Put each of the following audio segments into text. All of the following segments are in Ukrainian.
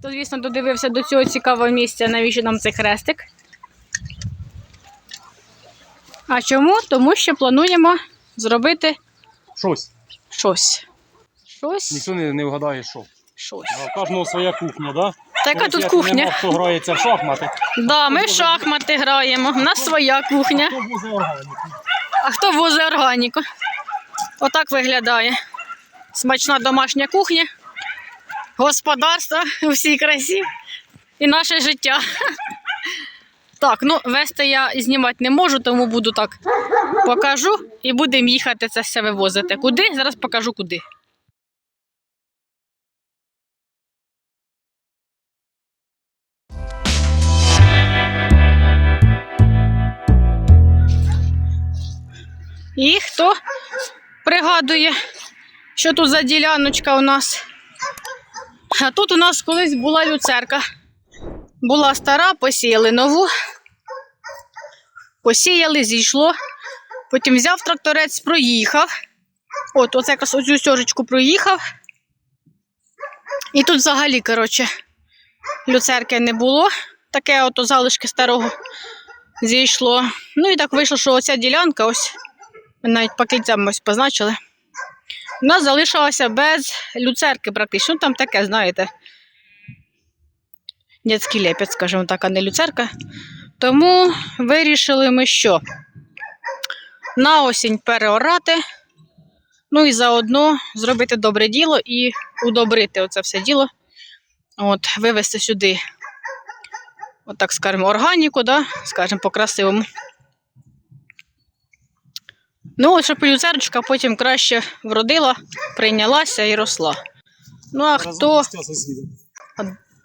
Хто, звісно, додивився до цього цікавого місця, навіщо нам цей хрестик? А чому? Тому що плануємо зробити Щось. щось. Щось. Ніхто не, не вгадає, що. Щось. А в кожного своя кухня, да? Та яка тут кухня? Нема, хто грається в шахмати. Да, ми в шахмати граємо. У нас своя кухня. Хто буде органіку? А хто возить органіку? Отак виглядає. Смачна домашня кухня, господарство у всій красі і наше життя. Так, ну вести я знімати не можу, тому буду так покажу і будемо їхати це все вивозити. Куди? Зараз покажу куди. І хто пригадує, що тут за діляночка у нас? А тут у нас колись була люцерка. Була стара, посіяли нову. Посіяли, зійшло. Потім взяв тракторець, проїхав. От, оце якраз оцю стежечку проїхав. І тут взагалі, коротше, люцерки не було. Таке ото залишки старого зійшло. Ну і так вийшло, що оця ділянка ось навіть кільцям ось позначили. У нас залишилося без люцерки практично. Ну, там таке, знаєте, дядський лепець, скажімо так, а не люцерка. Тому вирішили ми що? На осінь переорати, ну і заодно зробити добре діло і удобрити оце все діло. От, вивезти сюди, от так скажемо, органіку, да? скажімо, по-красивому. Ну, от щоб люцерочка потім краще вродила, прийнялася і росла. Ну, а хто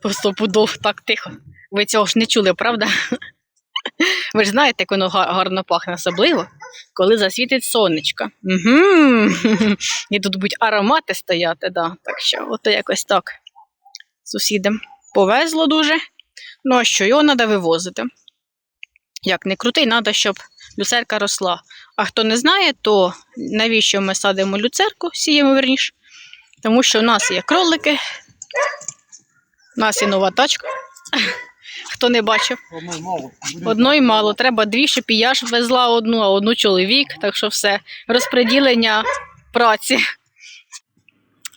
по стопудов так тихо. Ви цього ж не чули, правда? Ви ж знаєте, як воно гарно пахне особливо, коли засвітить сонечко. Угу. І тут будуть аромати стояти, да. так що от якось так. Сусідам повезло дуже. Ну а що, його треба вивозити. Як не крутий, треба, щоб люцерка росла. А хто не знає, то навіщо ми садимо люцерку, сіємо верніше? Тому що в нас є кролики, у нас є нова тачка. Хто не бачив, Одної мало. Мало. Треба дві, щоб і я ж везла одну, а одну чоловік. Так що все. Розподілення праці.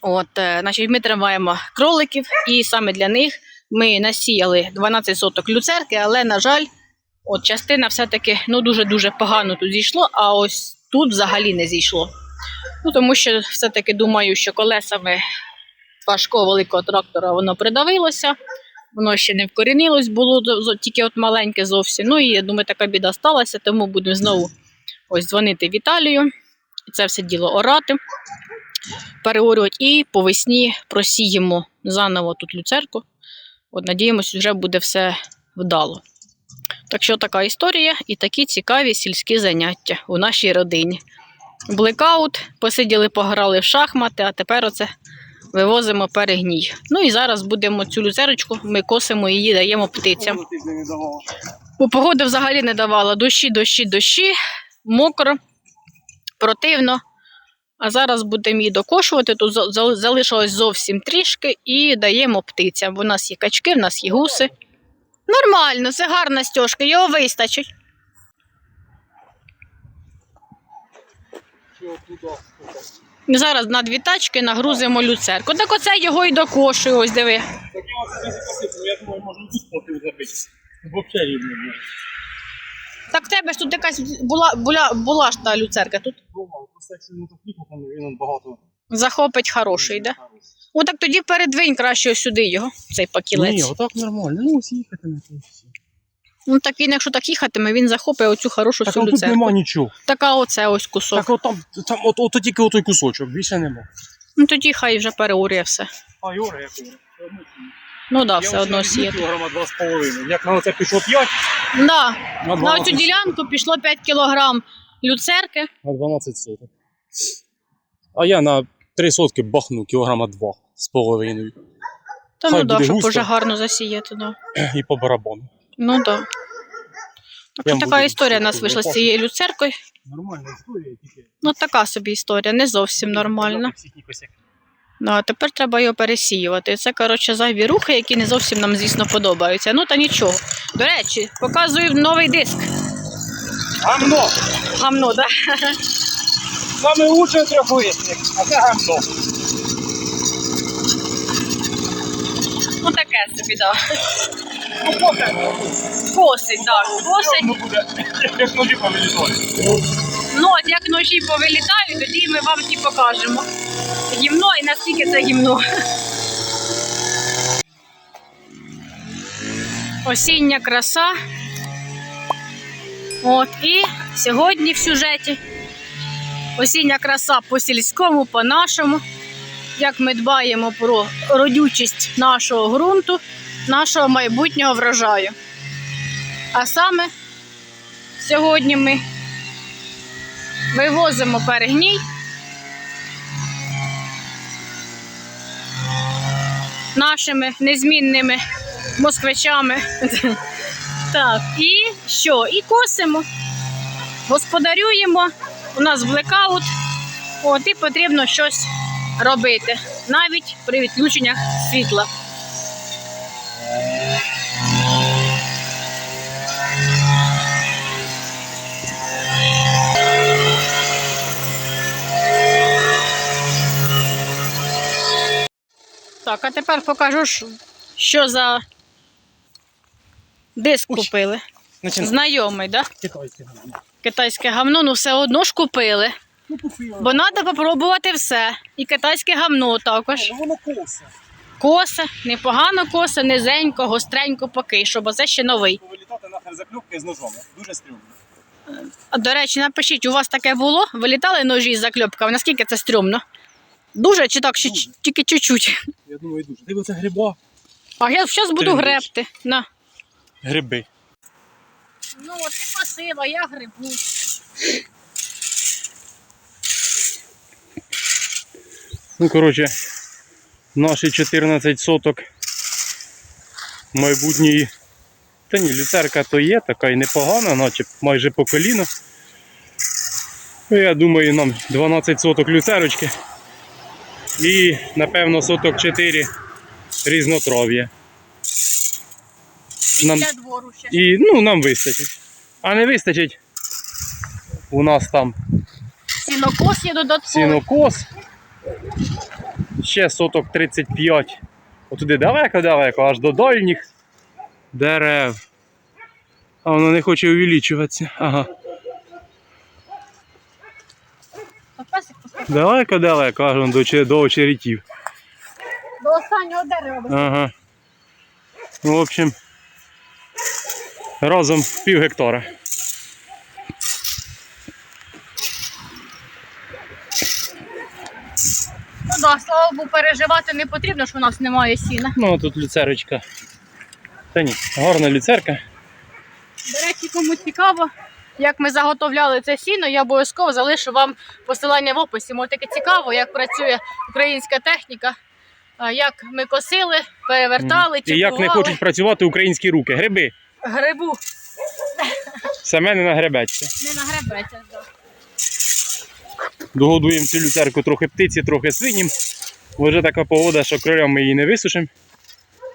От, е, значить, ми тримаємо кроликів, і саме для них ми насіяли 12 соток люцерки, але, на жаль, от частина все-таки ну, дуже-дуже погано тут зійшло, а ось тут взагалі не зійшло. Ну, тому що все-таки думаю, що колесами важкого великого трактора воно придавилося, воно ще не вкорінилось, було тільки от маленьке зовсім. Ну і я думаю, така біда сталася, тому будемо знову ось дзвонити Віталію. І це все діло орати, переорювати і по весні просіємо заново тут люцерку. От надіємось, вже буде все вдало. Так що така історія і такі цікаві сільські заняття у нашій родині. Блекаут, посиділи, пограли в шахмати, а тепер оце вивозимо перегній. Ну і зараз будемо цю люцерочку, ми косимо її, даємо птицям. Бо погода взагалі не давала дощі, дощі, дощі, мокро, противно. А зараз будемо її докошувати. Тут за- за- залишилось зовсім трішки і даємо птицям. У нас є качки, в нас є гуси. Нормально, це гарна стежка, його вистачить. Зараз на дві тачки нагрузимо люцерку. Так оце його і докошую, ось диви. Так я оце не закосив, я думаю, можна тут поти забити. Взагалі рівно не Так в тебе ж тут якась була, була, була ж та люцерка тут. Думав, просто якщо не так їхати, він багато. Захопить хороший, да? О, так тоді передвинь краще сюди його, цей пакілець. Ні, отак нормально. Ну, ось їхати на це. Ну так він, якщо так їхатиме, він захопить оцю хорошу Так всю а тут нема нічого. Така оце ось кусок. Так от там, там от, от, тільки отой кусочок, більше нема. Ну тоді хай вже переурює все. А Юра, як Юра? Ну да, все одно сіяти. Кілограма два з половиною. Як на це пішло 5, Да. на На 12, цю ділянку пішло 5 кілограм люцерки. на 12 соток. А я на 3 сотки бахну кілограма 2 з половиною. Та Хай ну да, щоб густо. уже гарно засіяти. Да. І по барабану. Ну да. Так, така історія у нас вийшла з цією люцеркою. Нормальна історія, тільки. Ну така собі історія, не зовсім нормальна. Ну, а тепер треба його пересіювати. Це, коротше, зайві рухи, які не зовсім нам, звісно, подобаються. Ну та нічого. До речі, показую новий диск. Гамно! Гамно, так? Саме лучший трьохлисник, а це гамно. Ну таке собі, так. Ну, поки Косить, так. Косить. ну, буде, як ножі повилітали. Ну, от як ножі повилітають, тоді ми вам ті покажемо. Гімно і наскільки це гімно. Осіння краса. От і сьогодні в сюжеті осіння краса по сільському, по нашому. Як ми дбаємо про родючість нашого ґрунту, нашого майбутнього врожаю. А саме сьогодні ми Вивозимо перегній. Нашими незмінними москвичами. Так, і що? І косимо, господарюємо. У нас блекаут. От і потрібно щось робити, навіть при відключеннях світла. Так, а тепер покажу, що- за диск купили. Починай. Знайомий, да? Китайське гамно. Китайське гамно, ну все одно ж купили. Ну, купила. Бо треба попробувати все. І китайське гамно також. Ну, воно косе. Косе, непогано косе, низенько, гостренько поки що, бо це ще новий. Повилітати нахер закльопки з ножом. Дуже стрімно. До речі, напишіть, у вас таке було? Вилітали ножі з закльопками? Наскільки це стрьомно? Дуже чи так, Дуже. ч- тільки чуть-чуть. Я думаю, дуже. Це гриба. А я зараз буду гребти. На. Гриби. Ну, от ти посила, я грибу. Ну, коротше, наші 14 соток майбутньої. Та ні, люцерка то є, така і непогана, наче майже по коліно. Ну, я думаю, нам 12 соток люцерочки. І, напевно, соток 4 різнотрав'я. Нам- двору ще. І ну, нам вистачить. А не вистачить. У нас там Сінокос є додатковий. сінокос. Ще соток 35. Отуди далеко-далеко, аж до дальніх дерев. А воно не хоче увеличуватися. Ага. Та песик. Далеко-далеко, аж вон до, че- до очеретів. До останнього дерева. Ага. Ну, в общем, разом пів гектара. Ну да, слава Богу, переживати не потрібно, що у нас немає сіна. Ну, тут люцерочка. Та ні, гарна люцерка. До речі, кому цікаво, як ми заготовляли це сіно, я обов'язково залишу вам посилання в описі. Може таке цікаво, як працює українська техніка, як ми косили, перевертали, І як не хочуть працювати українські руки. Гриби. Грибу Саме не нагребеться. не нагребеться. Да. Догодуємо цю люцерку трохи птиці, трохи свинім. Бо Вже така погода, що кролям ми її не висушимо.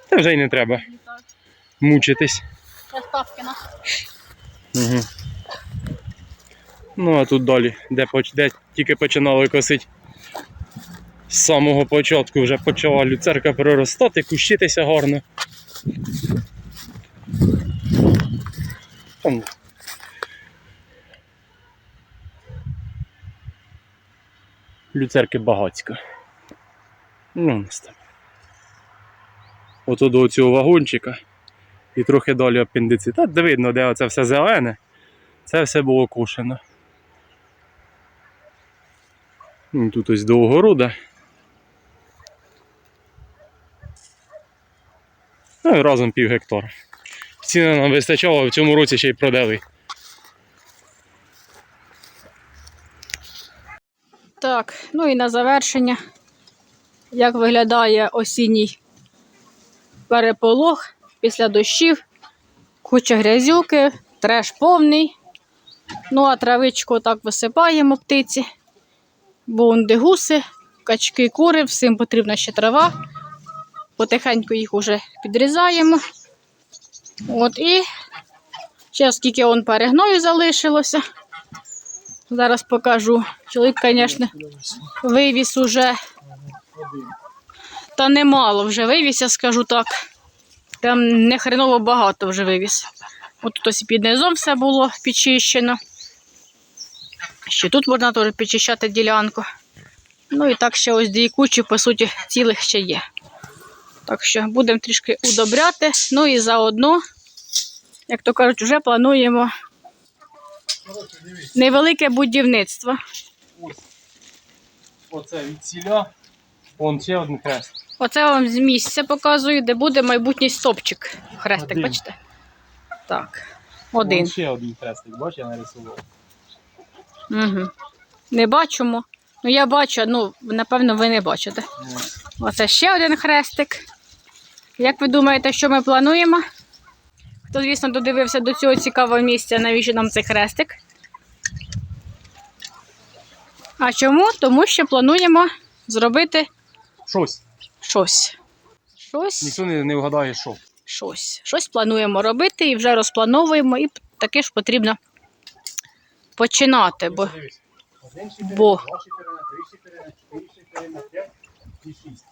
Та вже й не треба мучитись. Угу. Ну а тут далі, де, де тільки починали косити. З самого початку вже почала люцерка проростати, кущитися гарно. Там. Люцерки багацько. Ну, у нас там. Ото до цього вагончика і трохи далі апендицит. Та де видно, де оце все зелене. Це все було кошено. Ну, Тут ось до огорода. Ну і разом пів гектара. Ціна нам вистачало, в цьому році ще й продали. Так, ну і на завершення, як виглядає осінній переполох після дощів, куча грязюки, треш повний. Ну, а травичку так висипаємо птиці, бо онде гуси качки, кури, всім потрібна ще трава. Потихеньку їх уже підрізаємо. От і ще скільки он перегною залишилося. Зараз покажу. Чоловік, звісно, вивіз уже. Та немало вже вивіз, я скажу так. Там не хреново багато вже вивіз. От тут ось під низом все було підчищено. Ще тут можна теж підчищати ділянку. Ну і так ще ось дві кучі, по суті, цілих ще є. Так що будемо трішки удобряти. Ну і заодно, як то кажуть, вже плануємо невелике будівництво. Ось. Оце від ціля. Вон ще один хрест. Оце вам з місця показую, де буде майбутній стопчик. Хрестик, Один. бачите? Так. Один. Вон ще один хрестик, бач, я нарисував. Угу. Не бачимо. Ну я бачу, ну, напевно, ви не бачите. Ось. Оце ще один хрестик. Як ви думаєте, що ми плануємо? Хто, звісно, додивився до цього цікавого місця, навіщо нам цей хрестик? А чому? Тому що плануємо зробити Щось. щось. Щось. Ніхто не, не вгадає, що. щось. Щось плануємо робити і вже розплановуємо, і таке ж потрібно починати, бо Бо. два шиферина, три шиферина, чотири шиферина, п'ять і шість.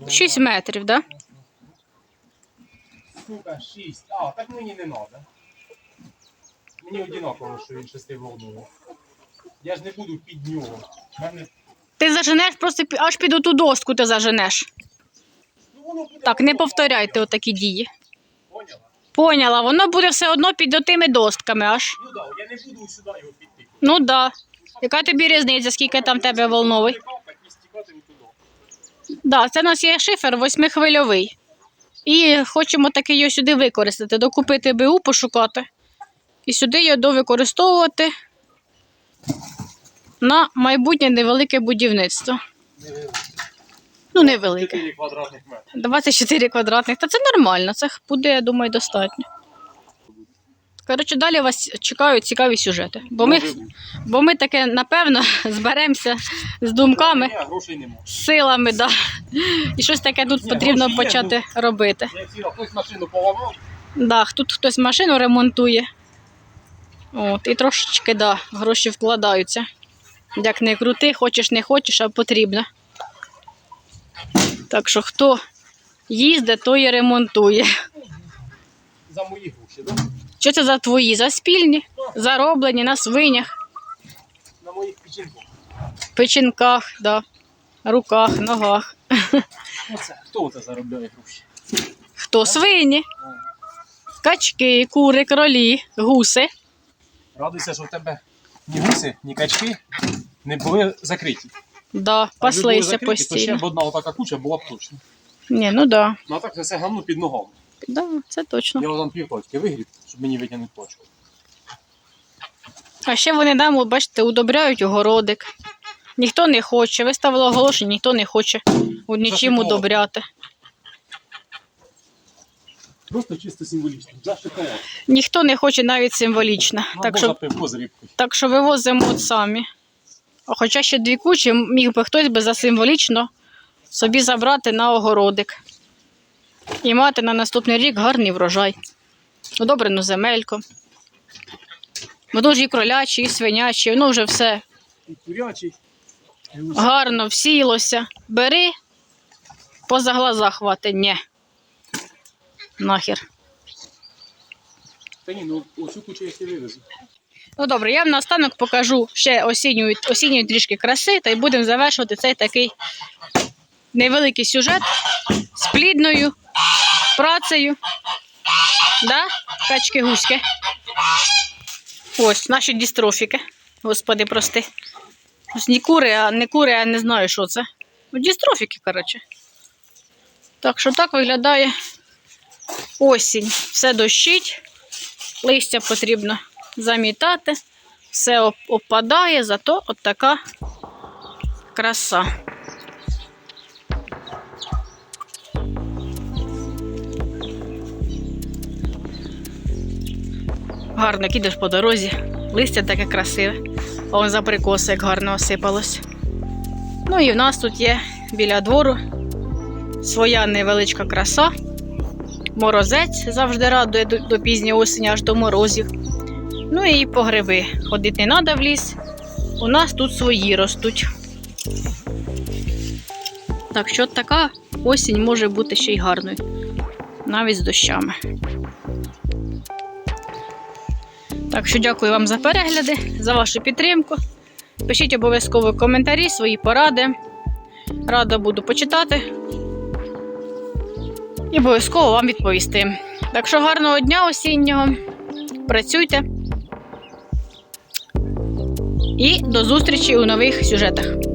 Ну, 6 метрів, так? Да? Сука, шість. А, так мені не треба. Мені одинаково, що він шестиволновий. Я ж не буду під нього. Мене... Ти заженеш просто пі- аж під оту доску ти заженеш. Ну, воно буде Так, не повторяйте отакі дії. Поняла? Поняла, воно буде все одно під отими достками аж. Ну так, да, я не буду сюди його підти. Ну да. Яка тобі різниця, скільки там в тебе волновий? Так і стікати туди. Да, це у нас є шифер восьмихвильовий. І хочемо таки його сюди використати, докупити БУ, пошукати. І сюди його довикористовувати на майбутнє невелике будівництво. Ну, невелике. 24 квадратних метрів. 24 квадратних. Та це нормально, це буде, я думаю, достатньо. Коротше, далі вас чекають цікаві сюжети. Бо ми, бо ми таке, напевно, зберемося з думками, з силами, да. і щось таке тут потрібно почати робити. Хтось машину поламав. Да, тут хтось машину ремонтує. От, і трошечки, да, гроші вкладаються. Як не крути, хочеш, не хочеш, а потрібно. Так що хто їздить, той і ремонтує. За мої гроші, да? Що це за твої? За спільні, зароблені на свинях, На моїх печінках. печінках, да, руках, ногах. Оце. Хто це заробляє гроші? Хто свині? Качки, кури, кролі, гуси. Радуйся, що в тебе ні гуси, ні качки не були закриті. Да, паслися закриті, То ще б одна отака куча була б точно. Ні, ну да. Ну а так це все гамно під ногами. Да, це точно. Я там півточки вигріб, щоб мені витягнути почку. А ще вони нам, от бачите, удобряють огородик. Ніхто не хоче. Виставили оголошення, ніхто не хоче нічим удобряти. Просто чисто символічно. За. Ніхто не хоче навіть символічно. Так або що, за з рибкою. так що вивозимо от самі. А хоча ще дві кучі міг би хтось би за символічно собі забрати на огородик. І мати на наступний рік гарний врожай. Удобрену земельку. Воно ж і кролячі, і свинячі, воно вже все курячий. гарно всіялося. Бери, поза глаза хвати. Ні. Нахер. Та ні, ну оцю кучу я ще вивезу. Ну добре, я вам наостанок покажу ще осінньої, осінньої трішки краси, та й будемо завершувати цей такий невеликий сюжет з плідною працею. Да? Качки гуськи. Ось наші дістрофіки. Господи, прости. Ось не кури, а не кури, а не знаю, що це. Ну, Дістрофіки, коротше. Так що так виглядає осінь. Все дощить, листя потрібно замітати, все оп- опадає, зато от така краса. Гарно як ідеш по дорозі, листя таке красиве. Он за прикоси, як гарно осипалось. Ну і в нас тут є біля двору своя невеличка краса. Морозець завжди радує до, до пізньої осені, аж до морозів. Ну і по гриби. Ходити не треба в ліс. У нас тут свої ростуть. Так що така осінь може бути ще й гарною. Навіть з дощами. Так що дякую вам за перегляди, за вашу підтримку. Пишіть обов'язково коментарі, свої поради. Рада буду почитати. І обов'язково вам відповісти. Так що гарного дня осіннього. Працюйте. І до зустрічі у нових сюжетах.